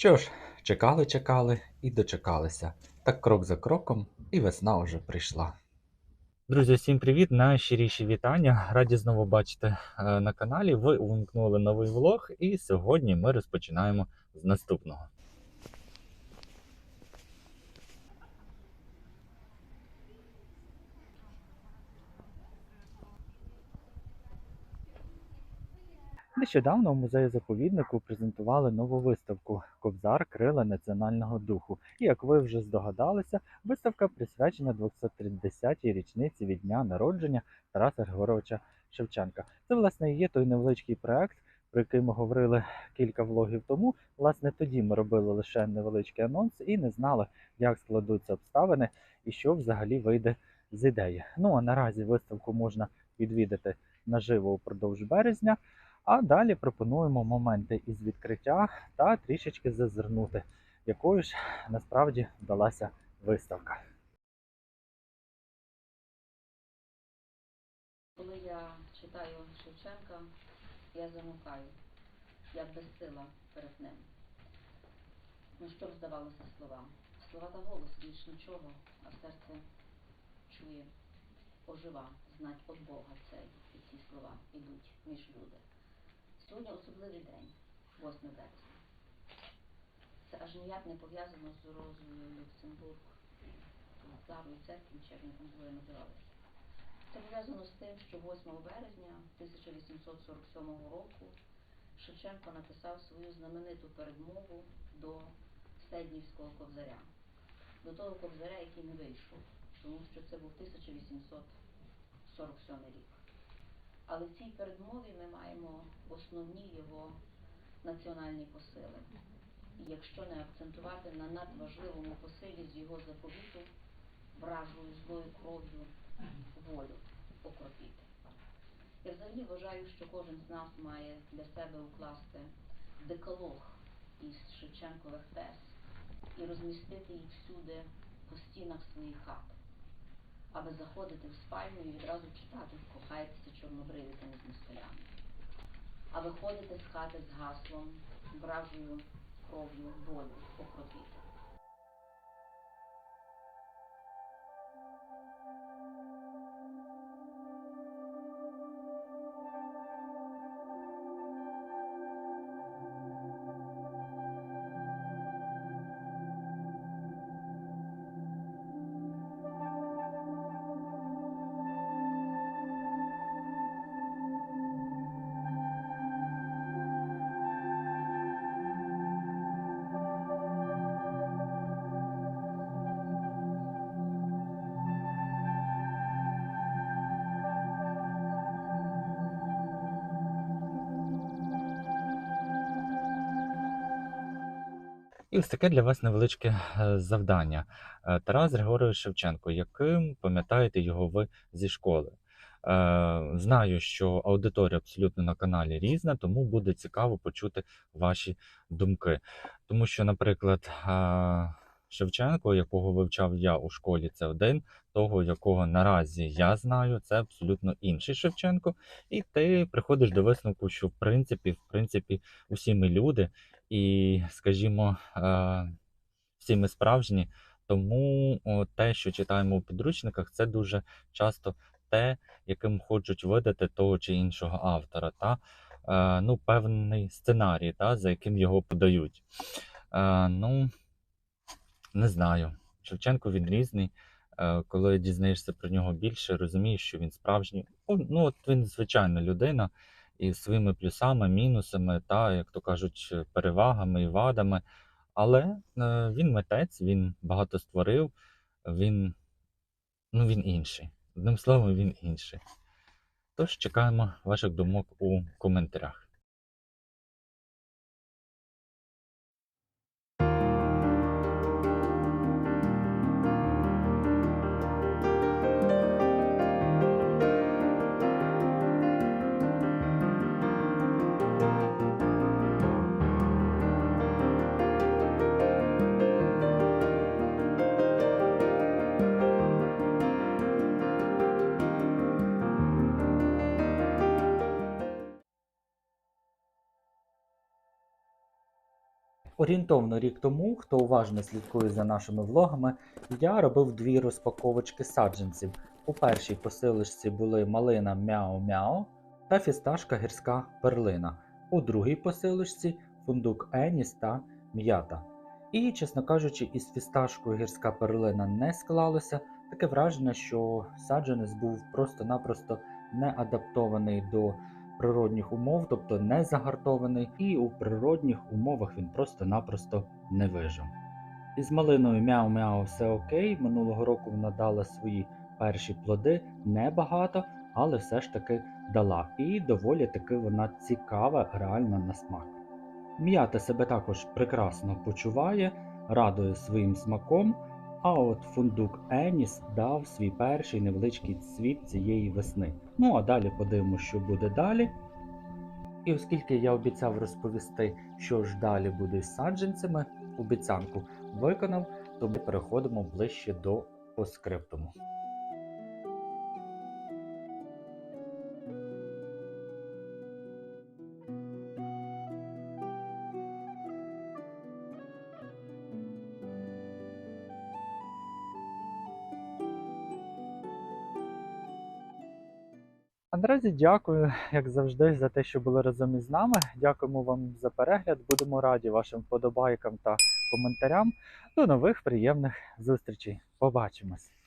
Що ж, чекали, чекали і дочекалися. Так крок за кроком, і весна вже прийшла. Друзі, всім привіт! Найщиріші вітання. Раді знову бачити е, на каналі. Ви увімкнули новий влог, і сьогодні ми розпочинаємо з наступного. Нещодавно в музеї заповіднику презентували нову виставку Кобзар Крила національного духу. І як ви вже здогадалися, виставка присвячена 230-й річниці від дня народження Тараса Григоровича Шевченка. Це власне є той невеличкий проект, про який ми говорили кілька влогів тому. Власне, тоді ми робили лише невеличкий анонс і не знали, як складуться обставини і що взагалі вийде з ідеї. Ну а наразі виставку можна відвідати наживо упродовж березня. А далі пропонуємо моменти із відкриття та трішечки зазирнути, якою ж насправді вдалася виставка. Коли я читаю Шевченка, я замукаю, як безсила перед ним. Ну що б здавалося словам? Слова та голос більш нічого, а серце чує, ожива, знать від Бога цей і ці слова ідуть між люди. Сьогодні особливий день, 8 березня. Це аж ніяк не пов'язано з Розою Люксембург, Старою церквою, чи як вони називалися. Це пов'язано з тим, що 8 березня 1847 року Шевченко написав свою знамениту передмову до Стеднівського кобзаря, до того кобзаря, який не вийшов, тому що це був 1847 рік. Але в цій передмові ми маємо основні його національні посили. І якщо не акцентувати на надважливому посилі з його заповіту, вражою злою кров'ю волю окропіти. Я взагалі вважаю, що кожен з нас має для себе укласти декалог із Шевченкових тез і розмістити їх всюди по стінах своїх хат, аби заходити в спальню і відразу читати кохається чорнобривиками з москалями, а виходити з хати з гаслом, вражою кров'ю болю, окропіти. І ось таке для вас невеличке е, завдання. Е, Тарас Григорович Шевченко, яким пам'ятаєте його ви зі школи? Е, Знаю, що аудиторія абсолютно на каналі різна, тому буде цікаво почути ваші думки. Тому що, наприклад, Шевченко, якого вивчав я у школі, це один, того, якого наразі я знаю, це абсолютно інший Шевченко. І ти приходиш до висновку, що в принципі, в принципі, усі ми люди, і, скажімо, е, всі ми справжні. Тому те, що читаємо у підручниках, це дуже часто те, яким хочуть видати того чи іншого автора, та е, ну, певний сценарій, та, за яким його подають. Е, ну, не знаю. Шевченко він різний. Коли дізнаєшся про нього більше, розумієш, що він справжній. Ну, от він звичайна людина із своїми плюсами, мінусами, та, як то кажуть, перевагами і вадами. Але е, він митець, він багато створив, він, ну, він інший. Одним словом, він інший. Тож чекаємо ваших думок у коментарях. Орієнтовно рік тому, хто уважно слідкує за нашими влогами, я робив дві розпаковочки саджанців. У першій посилочці були малина Мяо-Мяо та фісташка гірська перлина. У другій посилочці фундук Еніс та м'ята. І, чесно кажучи, із фісташкою гірська перлина не склалося. Таке враження, що саджанець був просто-напросто не адаптований до природних умов, тобто не загартований, і у природних умовах він просто-напросто не вижив. Із малиною мяу-мяу все окей. Минулого року вона дала свої перші плоди, небагато, але все ж таки дала. І доволі таки вона цікава, реально на смак. М'ята себе також прекрасно почуває, радує своїм смаком. А от фундук Еніс дав свій перший невеличкий цвіт цієї весни. Ну а далі подивимося, що буде далі. І оскільки я обіцяв розповісти, що ж далі буде з саджанцями, обіцянку виконав, то ми переходимо ближче до поскриптуму. А дякую, як завжди, за те, що були разом із нами. Дякуємо вам за перегляд. Будемо раді вашим вподобайкам та коментарям. До нових приємних зустрічей. Побачимось!